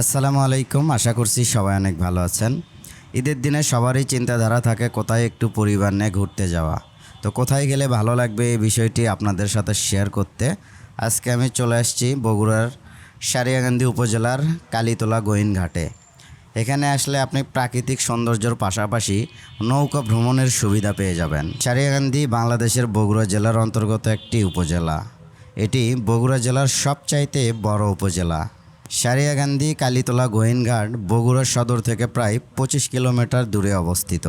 আসসালামু আলাইকুম, আশা করছি সবাই অনেক ভালো আছেন। ঈদের দিনে সবারই চিন্তাধারা থাকে কোথায় একটু পরিবার নিয়ে ঘুরতে যাওয়া। তো কোথায় গেলে ভালো লাগবে এই বিষয়টি আপনাদের সাথে শেয়ার করতে। আজকে আমি চলে আসছি বগুড়ার সারিয়াকান্দি উপজেলার কালীতলা গোয়েনঘাটে। এখানে আসলে আপনি প্রাকৃতিক সৌন্দর্যের পাশাপাশি নৌকা ভ্রমণের সুবিধা পেয়ে যাবেন। সারিয়াকান্দি বাংলাদেশের বগুড়া জেলার অন্তর্গত একটি উপজেলা। এটি বগুড়া জেলার সবচাইতে বড় উপজেলা। সারিয়াকান্দি কালীতলা গোয়েনঘাট বগুড়া সদর থেকে প্রায় পঁচিশ কিলোমিটার দূরে অবস্থিত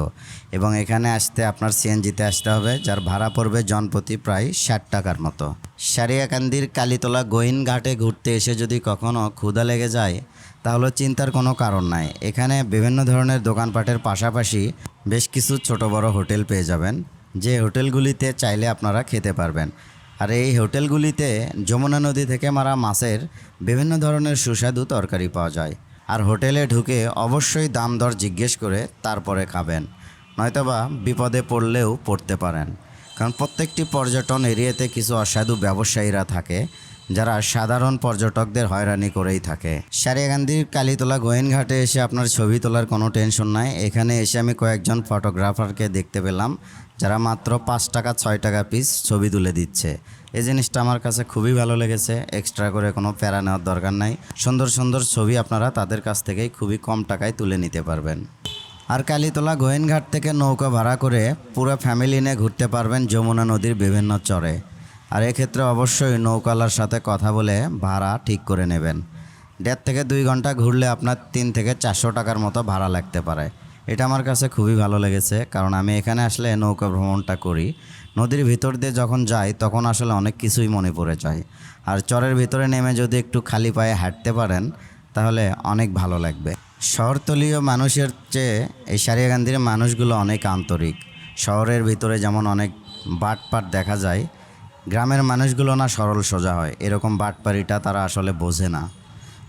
এবং এখানে আসতে আপনার সিএনজিতে আসতে হবে, যার ভাড়া পড়বে জনপ্রতি প্রায় ষাট টাকার মতো। সারিয়াকান্দির কালীতলা গোয়েনঘাটে ঘুরতে এসে যদি কখনও ক্ষুধা লেগে যায়, তাহলে চিন্তার কোনো কারণ নাই। এখানে বিভিন্ন ধরনের দোকানপাটের পাশাপাশি বেশ কিছু ছোট বড় হোটেল পেয়ে যাবেন। যে হোটেলগুলিতে চাইলে আপনারা খেতে পারবেন। আর এই হোটেলগুলিতে যমুনা নদী থেকে মারা মাছের বিভিন্ন ধরনের সুস্বাদু তরকারি পাওয়া যায়। আর হোটেলে ঢুকে অবশ্যই দাম দর জিজ্ঞেস করে তারপরে খাবেন, নয়তোবা বিপদে পড়লেও পড়তে পারেন। কারণ প্রত্যেকটি পর্যটন এরিয়াতে কিছু অসাধু ব্যবসায়ীরা থাকে যারা সাধারণ পর্যটকদের হয়রানি করেই থাকে। সারিয়াকান্দির কালীতলা গোয়েনঘাটে এসে আপনার ছবি তোলার কোনো টেনশন নাই। এখানে এসে আমি কয়েকজন ফটোগ্রাফারকে দেখতে পেলাম, যারা মাত্র পাঁচ টাকা, ছয় টাকা পিস ছবি তুলে দিচ্ছে। এই জিনিসটা আমার কাছে খুবই ভালো লেগেছে। এক্সট্রা করে কোনো প্যারা নেওয়ার দরকার নাই। সুন্দর সুন্দর ছবি আপনারা তাদের কাছ থেকেই খুবই কম টাকায় তুলে নিতে পারবেন। আর কালীতলা গোয়েনঘাট থেকে নৌকা ভাড়া করে পুরো ফ্যামিলি নিয়ে ঘুরতে পারবেন যমুনা নদীর বিভিন্ন চরে। আর এক্ষেত্রে অবশ্যই নৌকালার সাথে কথা বলে ভাড়া ঠিক করে নেবেন। দেড় থেকে দুই ঘণ্টা ঘুরলে আপনার তিন থেকে চারশো টাকার মতো ভাড়া লাগতে পারে। এটা আমার কাছে খুবই ভালো লেগেছে, কারণ আমি এখানে আসলে নৌকা ভ্রমণটা করি। নদীর ভিতর দিয়ে যখন যাই, তখন আসলে অনেক কিছুই মনে পড়ে যায়। আর চরের ভিতরে নেমে যদি একটু খালি পায়ে হাঁটতে পারেন, তাহলে অনেক ভালো লাগবে। শহরতলীয় মানুষের চেয়ে এই সারিয়াকান্দির মানুষগুলো অনেক আন্তরিক। শহরের ভিতরে যেমন অনেক বাটপাট দেখা যায় গ্রামের মানুষগুলো না সরল সোজা হয়। এরকম বাটপাড়িটা তারা আসলে বোঝে না।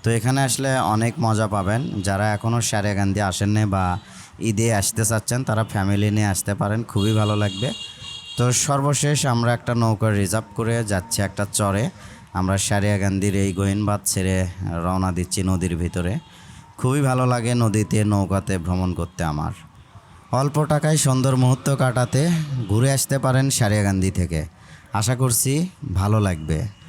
তো এখানে আসলে অনেক মজা পাবেন। যারা এখনও সারিয়াকান্দি আসেননি বা ঈদে আসতে চাচ্ছেন, তারা ফ্যামিলি নিয়ে আসতে পারেন। খুবই ভালো লাগবে। তো সর্বশেষ আমরা একটা নৌকা রিজার্ভ করে যাচ্ছি একটা চরে। আমরা সারিয়াকান্দির এই গোয়েনবাদ ছেড়ে রওনা দিচ্ছি নদীর ভিতরে। খুবই ভালো লাগে নদীতে নৌকাতে ভ্রমণ করতে আমার। অল্প টাকায় সুন্দর মুহূর্ত কাটাতে ঘুরে আসতে পারেন সারিয়াকান্দি থেকে। আশা করছি ভালো লাগবে।